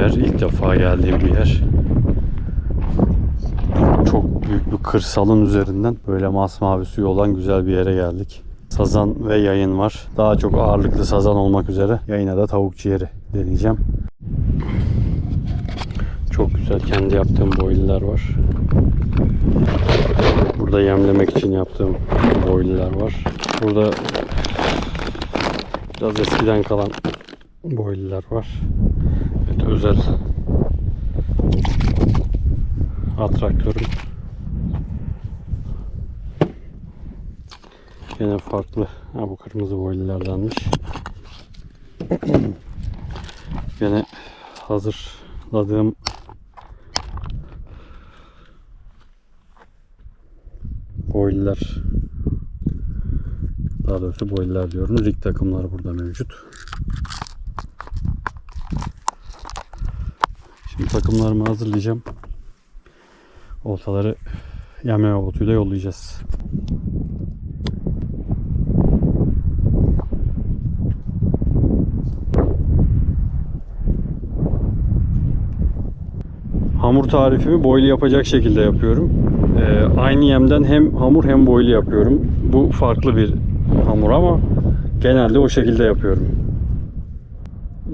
yer. İlk defa geldiğim bir yer. Çok büyük bir kırsalın üzerinden böyle masmavi suyu olan güzel bir yere geldik. Sazan ve yayın var. Daha çok ağırlıklı sazan olmak üzere. Yayına da tavuk ciğeri deneyeceğim. Çok güzel kendi yaptığım boyliler var. Burada yemlemek için yaptığım boyliler var. Burada biraz eskiden kalan boyliler var. Özel atraktörüm. Yine farklı. Ha, bu kırmızı boylilerdenmiş. Yine hazırladığım boyliler daha doğrusu boyliler diyorum. Rig takımlar burada mevcut. Takımlarımı hazırlayacağım. Oltaları yemleme botuyla yollayacağız. Hamur tarifimi boylu yapacak şekilde yapıyorum. Ee, aynı yemden hem hamur hem boylu yapıyorum. Bu farklı bir hamur ama genelde o şekilde yapıyorum.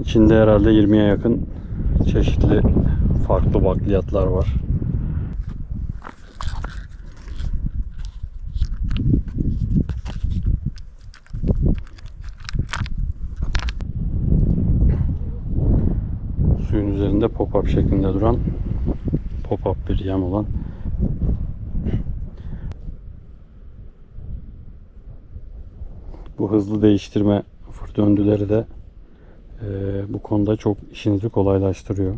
İçinde herhalde 20'ye yakın çeşitli farklı bakliyatlar var. Suyun üzerinde pop-up şeklinde duran pop-up bir yem olan bu hızlı değiştirme döndüleri de bu konuda çok işinizi kolaylaştırıyor.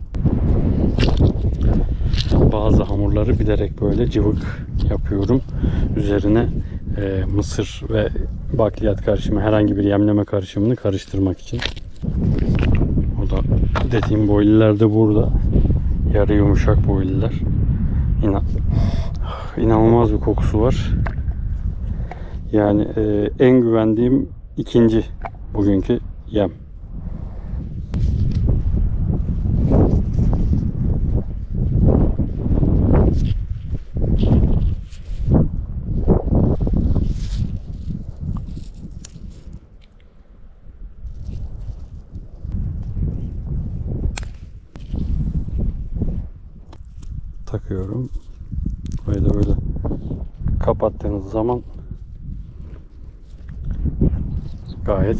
Bazı hamurları bilerek böyle cıvık yapıyorum. Üzerine e, mısır ve bakliyat karışımı herhangi bir yemleme karışımını karıştırmak için. O da dediğim boyliler de burada. Yarı yumuşak boyliler. İnan inanılmaz bir kokusu var. Yani e, en güvendiğim ikinci bugünkü yem. Takıyorum. Burayı da böyle kapattığınız zaman gayet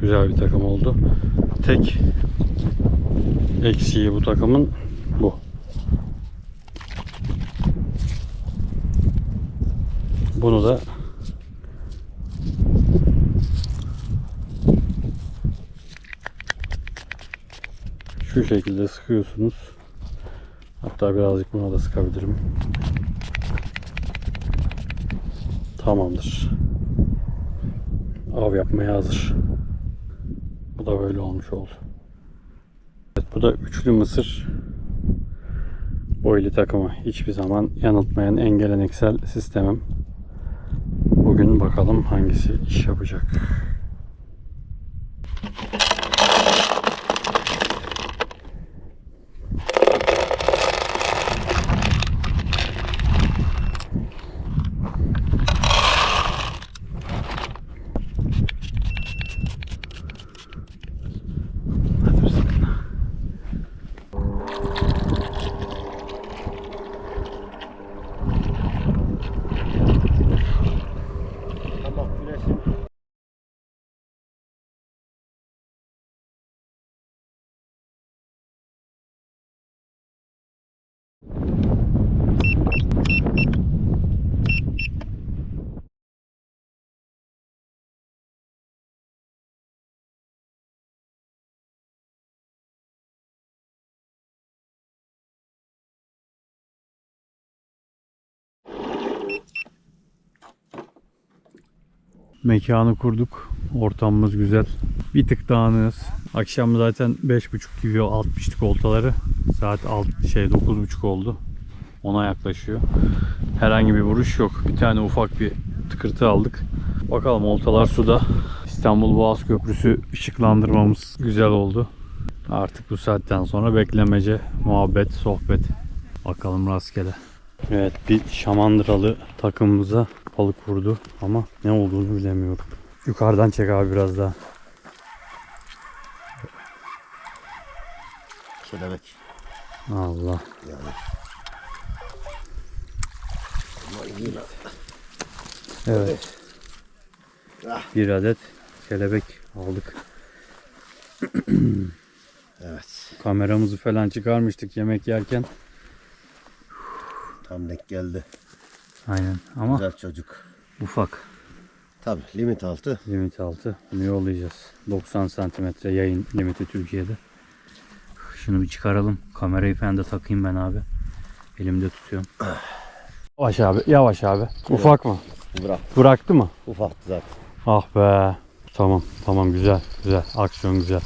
güzel bir takım oldu. Tek eksiği bu takımın bu. Bunu da şu şekilde sıkıyorsunuz. Hatta birazcık buna da sıkabilirim. Tamamdır. Av yapmaya hazır. Bu da böyle olmuş oldu. Evet, bu da üçlü mısır boylu takımı. Hiçbir zaman yanıltmayan en geleneksel sistemim. Bugün bakalım hangisi iş yapacak. Hadi bismillah. Tamam güneşin Mekanı kurduk. Ortamımız güzel. Bir tık dağınığız. Akşam zaten 5.30 gibi atmıştık oltaları. Saat 6 şey 9.30 oldu. Ona yaklaşıyor. Herhangi bir vuruş yok. Bir tane ufak bir tıkırtı aldık. Bakalım oltalar suda. İstanbul Boğaz Köprüsü ışıklandırmamız güzel oldu. Artık bu saatten sonra beklemece, muhabbet, sohbet. Bakalım rastgele. Evet bir şamandıralı takımımıza balık vurdu ama ne olduğunu bilemiyorum. Yukarıdan çek abi biraz daha. Kelebek. Allah. Yani. Evet. Ah. Bir adet kelebek aldık. Evet. Kameramızı falan çıkarmıştık yemek yerken. Tam denk geldi. Aynen ama Güzel çocuk. ufak. Tabi limit altı. Limit altı. Bunu yollayacağız. 90 santimetre yayın limiti Türkiye'de. Şunu bir çıkaralım. Kamerayı falan da takayım ben abi. Elimde tutuyorum. Yavaş abi, yavaş abi. Ufak mı? Bırak. Bıraktı mı? Ufaktı zaten. Ah be. Tamam, tamam güzel, güzel. Aksiyon güzel.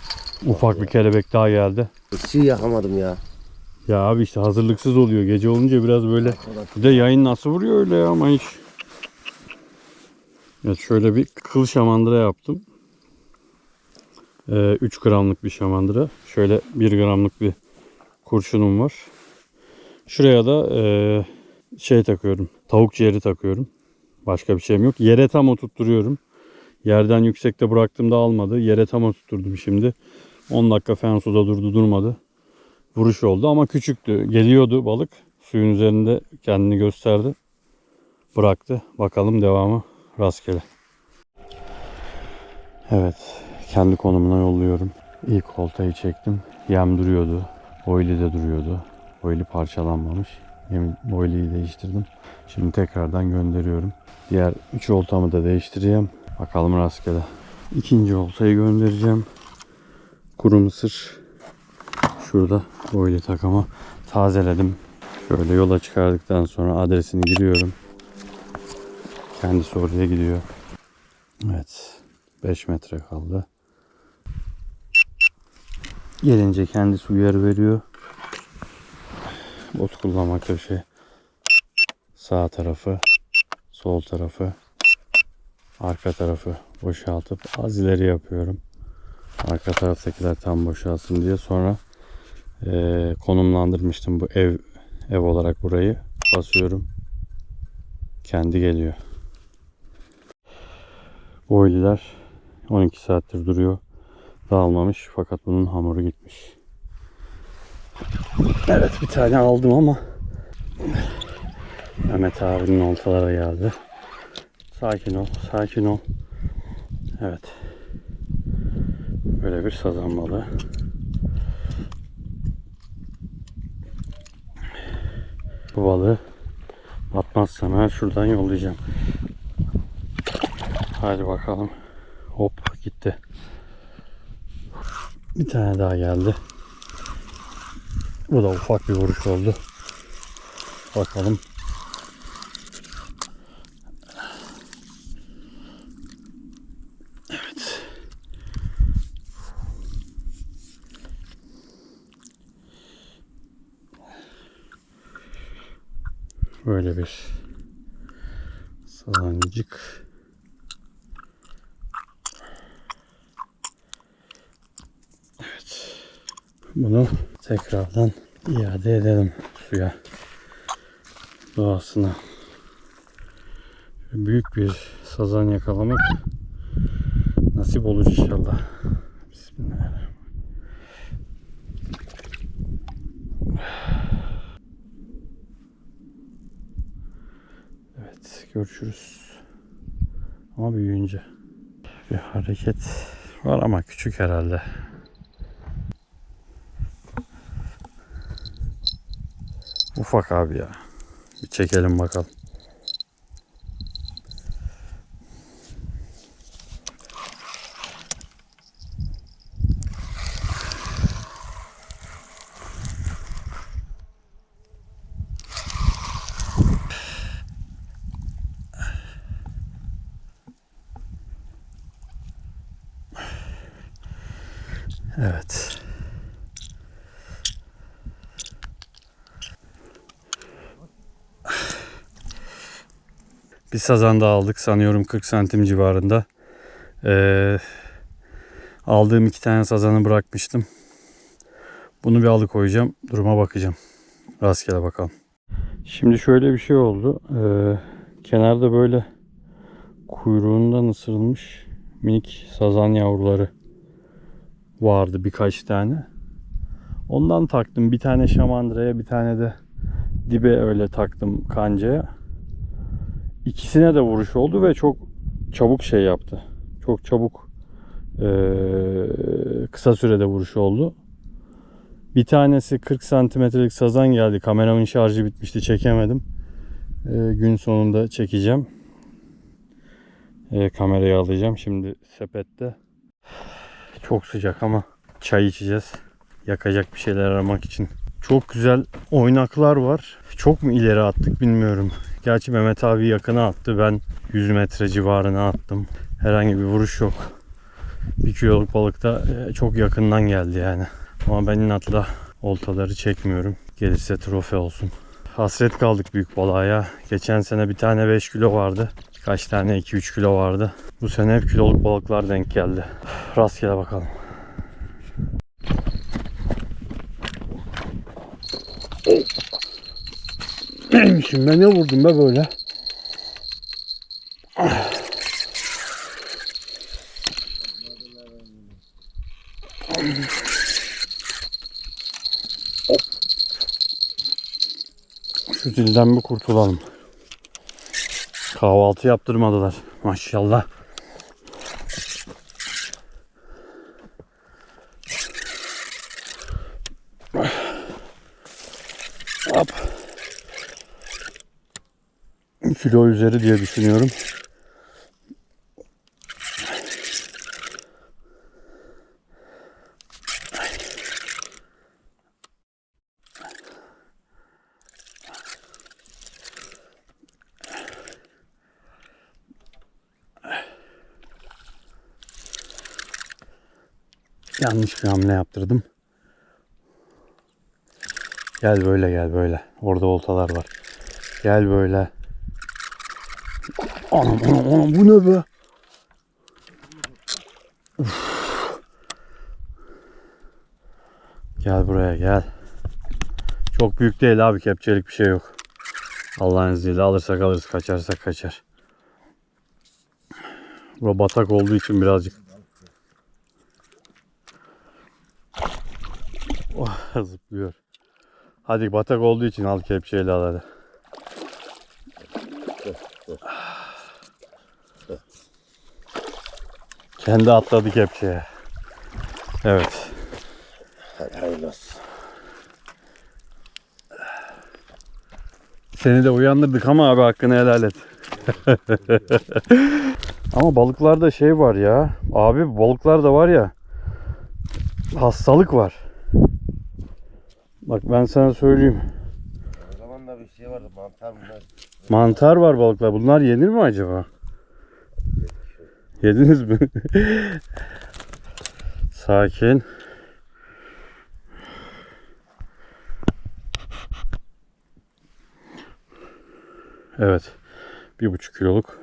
Ufak bir kelebek daha geldi. Çiğ yakamadım ya. Ya abi işte hazırlıksız oluyor. Gece olunca biraz böyle. Bir de yayın nasıl vuruyor öyle ya ama hiç. Evet şöyle bir kıl şamandıra yaptım. Ee, 3 gramlık bir şamandıra. Şöyle 1 gramlık bir kurşunum var. Şuraya da ee, şey takıyorum. Tavuk ciğeri takıyorum. Başka bir şeyim yok. Yere tam oturtturuyorum. Yerden yüksekte bıraktığımda almadı. Yere tam oturtturdum şimdi. 10 dakika falan suda durdu durmadı vuruş oldu ama küçüktü. Geliyordu balık. Suyun üzerinde kendini gösterdi. Bıraktı. Bakalım devamı rastgele. Evet. Kendi konumuna yolluyorum. İlk oltayı çektim. Yem duruyordu. Boyli de duruyordu. Boyli parçalanmamış. Yem, boyliyi değiştirdim. Şimdi tekrardan gönderiyorum. Diğer 3 oltamı da değiştireceğim. Bakalım rastgele. İkinci oltayı göndereceğim. Kuru mısır Şurada boylu takımı tazeledim. Şöyle yola çıkardıktan sonra adresini giriyorum. Kendisi oraya gidiyor. Evet. 5 metre kaldı. Gelince kendisi uyarı veriyor. Bot kullanma köşe. Sağ tarafı. Sol tarafı. Arka tarafı boşaltıp az ileri yapıyorum. Arka taraftakiler tam boşalsın diye sonra e, konumlandırmıştım bu ev ev olarak burayı. Basıyorum. Kendi geliyor. Boyliler 12 saattir duruyor. Dağılmamış fakat bunun hamuru gitmiş. Evet bir tane aldım ama Mehmet abinin oltalara geldi. Sakin ol sakin ol. Evet. Böyle bir sazan balığı Bu balığı batmazsam eğer şuradan yollayacağım. Hadi bakalım. Hop gitti. Bir tane daha geldi. Bu da ufak bir vuruş oldu. Bakalım. Böyle bir salancık. Evet. Bunu tekrardan iade edelim suya. Doğasına. Büyük bir sazan yakalamak nasip olur inşallah. Bismillahirrahmanirrahim. Evet görüşürüz. Ama büyüyünce. Bir hareket var ama küçük herhalde. Ufak abi ya. Bir çekelim bakalım. Evet. Bir sazan da aldık sanıyorum 40 santim civarında. Ee, aldığım iki tane sazanı bırakmıştım. Bunu bir alıkoyacağım. Duruma bakacağım. Rastgele bakalım. Şimdi şöyle bir şey oldu. Ee, kenarda böyle kuyruğundan ısırılmış minik sazan yavruları vardı birkaç tane. Ondan taktım. Bir tane şamandıraya bir tane de dibe öyle taktım kancaya. İkisine de vuruş oldu ve çok çabuk şey yaptı. Çok çabuk eee, kısa sürede vuruş oldu. Bir tanesi 40 santimetrelik sazan geldi. Kameramın şarjı bitmişti. Çekemedim. Eee, gün sonunda çekeceğim. Eee, kamerayı alacağım. Şimdi sepette. Çok sıcak ama çay içeceğiz. Yakacak bir şeyler aramak için. Çok güzel oynaklar var. Çok mu ileri attık bilmiyorum. Gerçi Mehmet abi yakına attı. Ben 100 metre civarına attım. Herhangi bir vuruş yok. Bir kiloluk balık da e, çok yakından geldi yani. Ama ben inatla oltaları çekmiyorum. Gelirse trofe olsun. Hasret kaldık büyük balığa ya. Geçen sene bir tane 5 kilo vardı. Kaç tane 2-3 kilo vardı. Bu sene hep kiloluk balıklar denk geldi. Rastgele bakalım. Neymişim ben ne vurdum be böyle? Şu zilden bir kurtulalım. Kahvaltı yaptırmadılar. Maşallah. Hop. Kilo üzeri diye düşünüyorum. Yanlış bir hamle yaptırdım. Gel böyle gel böyle. Orada oltalar var. Gel böyle. Anam anam anam bu ne be? Uf. Gel buraya gel. Çok büyük değil abi kepçelik bir şey yok. Allah'ın izniyle alırsak alırız kaçarsak kaçar. Bura batak olduğu için birazcık Oh, zıplıyor. Hadi batak olduğu için al kepçeyle al hadi. Kendi atladı kepçeye. Evet. Hadi hayırlı olsun. Seni de uyandırdık ama abi hakkını helal et. ama balıklarda şey var ya. Abi balıklarda var ya. Hastalık var. Bak ben sana söyleyeyim. O zaman da bir şey vardı mantar mı? Mantar var balıklar. Bunlar yenir mi acaba? Yediniz mi? Sakin. Evet. Bir buçuk kiloluk.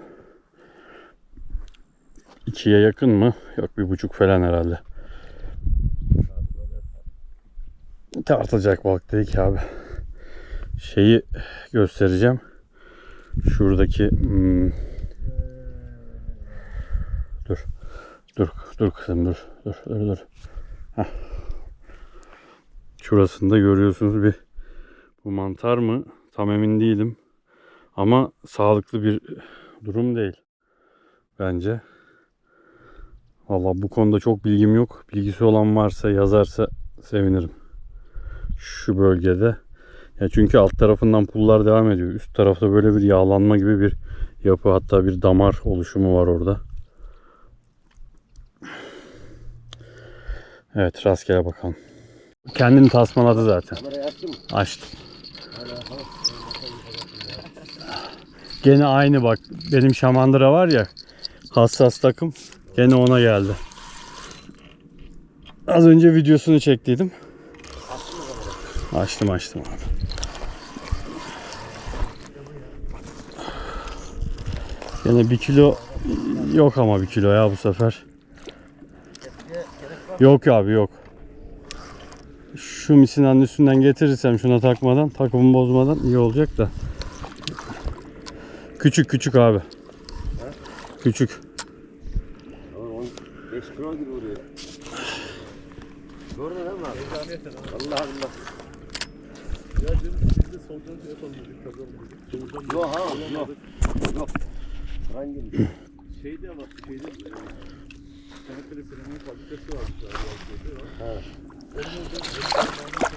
İkiye yakın mı? Yok bir buçuk falan herhalde. Tartılacak balık dedik abi. Şeyi göstereceğim. Şuradaki hmm, dur dur kızım dur dur dur dur. Heh. şurasında görüyorsunuz bir bu mantar mı? Tam emin değilim. Ama sağlıklı bir durum değil bence. Valla bu konuda çok bilgim yok. Bilgisi olan varsa yazarsa sevinirim. Şu bölgede. Ya çünkü alt tarafından pullar devam ediyor. Üst tarafta böyle bir yağlanma gibi bir yapı hatta bir damar oluşumu var orada. Evet rastgele bakalım. Kendini tasmaladı zaten. Açtım. Gene aynı bak benim şamandıra var ya hassas takım gene ona geldi. Az önce videosunu çektiydim. Açtım açtım abi. Yine bir kilo Yok ama bir kilo ya bu sefer. Yok abi yok. Şu misinanın üstünden getirirsem şuna takmadan, takımı bozmadan iyi olacak da. Küçük küçük abi. Küçük. 5 kilo gibi vuruyor. Gördün değil mi abi? Allah Allah. Yok ha yok. Yok. Hangi? Şeyde ama şeyde Çanakkale Freninin fabrikası var. Onun orada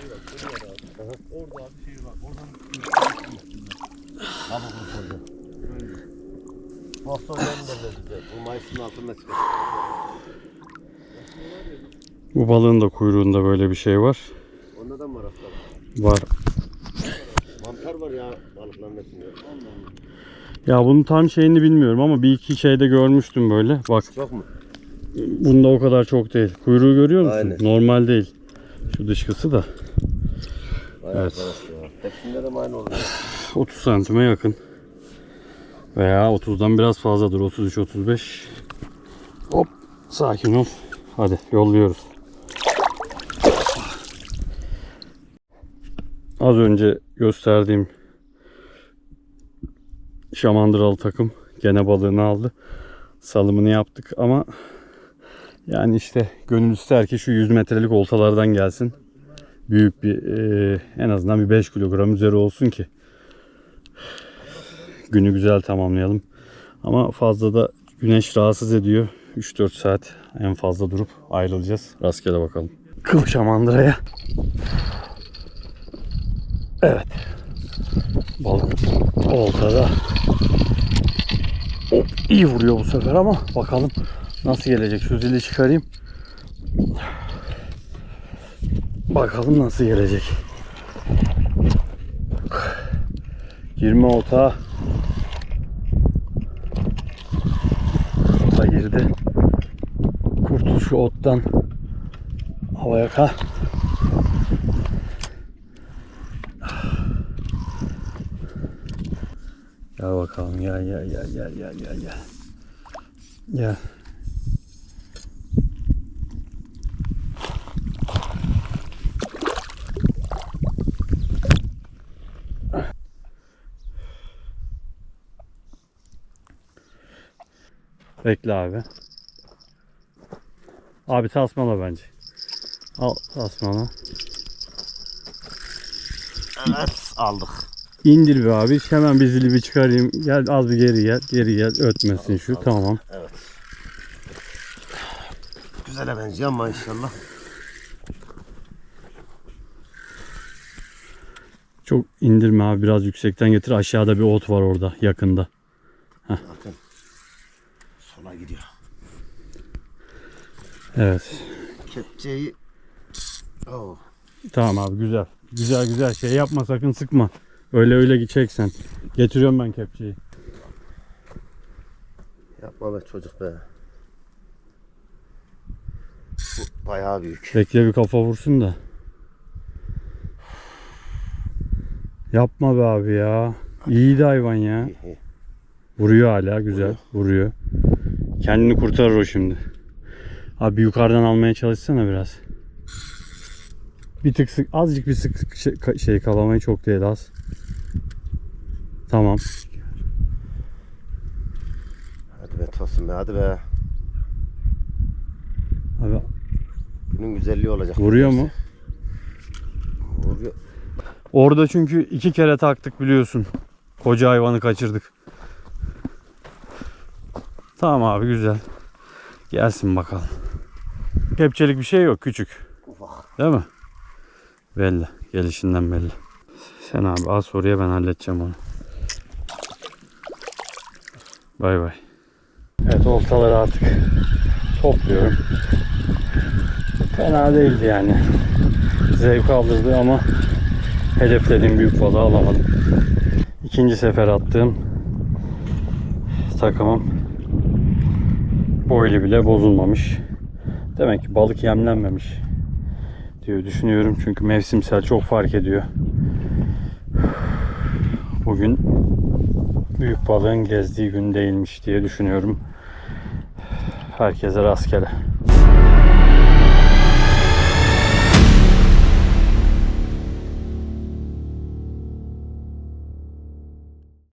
şey abi. Orada abi şey var. Oradan Kabuk mu sordu? Onların da güzel. Bu Mayıs'ın altında. Bu balığın da kuyruğunda böyle bir şey var. Onda da mı var hafta? Var. Mantar var ya balıkların içinde. Ya bunun tam şeyini bilmiyorum ama bir iki şeyde görmüştüm böyle. Bak Çok mu? Bunda o kadar çok değil. Kuyruğu görüyor musun? Aynen. Normal değil. Şu dışkısı da Vay Evet. Hepsinde de aynı oluyor. 30 santime yakın. Veya 30'dan biraz fazladır. 33-35. Hop sakin ol. Hadi yolluyoruz. Az önce gösterdiğim şamandıralı takım gene balığını aldı. Salımını yaptık ama yani işte gönül ister ki şu 100 metrelik oltalardan gelsin. Büyük bir e, en azından bir 5 kilogram üzeri olsun ki günü güzel tamamlayalım. Ama fazla da güneş rahatsız ediyor. 3-4 saat en fazla durup ayrılacağız. Rastgele bakalım. Kıl şamandıraya. Evet. Balık oltada. Hop, iyi vuruyor bu sefer ama bakalım nasıl gelecek. Şu zili çıkarayım. Bakalım nasıl gelecek. 20 ota ota girdi. Kurtul şu ottan havaya ka. Gel bakalım gel gel gel gel gel gel gel. Gel. Bekle abi. Abi tasmala bence. Al tasmala. Evet aldık. İndir bir abi. Hemen bir zili bir çıkarayım. Gel az bir geri gel. Geri gel. Ötmesin şu. Tamam. Evet. Güzele benziyor ama inşallah. Çok indirme abi. Biraz yüksekten getir. Aşağıda bir ot var orada. Yakında. Bakın. Gidiyor. Evet. Kepçeyi Oh. Tamam abi güzel. Güzel güzel şey yapma sakın sıkma. Öyle öyle gideceksen. Getiriyorum ben kepçeyi. Yapma be çocuk be. Bu bayağı büyük. Bekle bir kafa vursun da. Yapma be abi ya. İyi de hayvan ya. Vuruyor hala güzel. Vuruyor. Kendini kurtarır o şimdi. Abi yukarıdan almaya çalışsana biraz. Bir tık sık, azıcık bir sık şey, şey kalamayı çok değil az. Tamam. Hadi be Tosun be hadi be. Abi Günün güzelliği olacak. vuruyor mu? Vuruyor. Orada çünkü iki kere taktık biliyorsun. Koca hayvanı kaçırdık. Tamam abi güzel. Gelsin bakalım. Kepçelik bir şey yok küçük. Ufak. Değil mi? Belli. Gelişinden belli. Sen abi az soruya ben halledeceğim onu. Bay bay. Evet oltaları artık topluyorum. Fena değildi yani. Zevk aldırdı ama hedeflediğim büyük balığı alamadım. İkinci sefer attığım takımım boylu bile bozulmamış. Demek ki balık yemlenmemiş diye düşünüyorum. Çünkü mevsimsel çok fark ediyor. Bugün büyük balığın gezdiği gün değilmiş diye düşünüyorum. Herkese rastgele.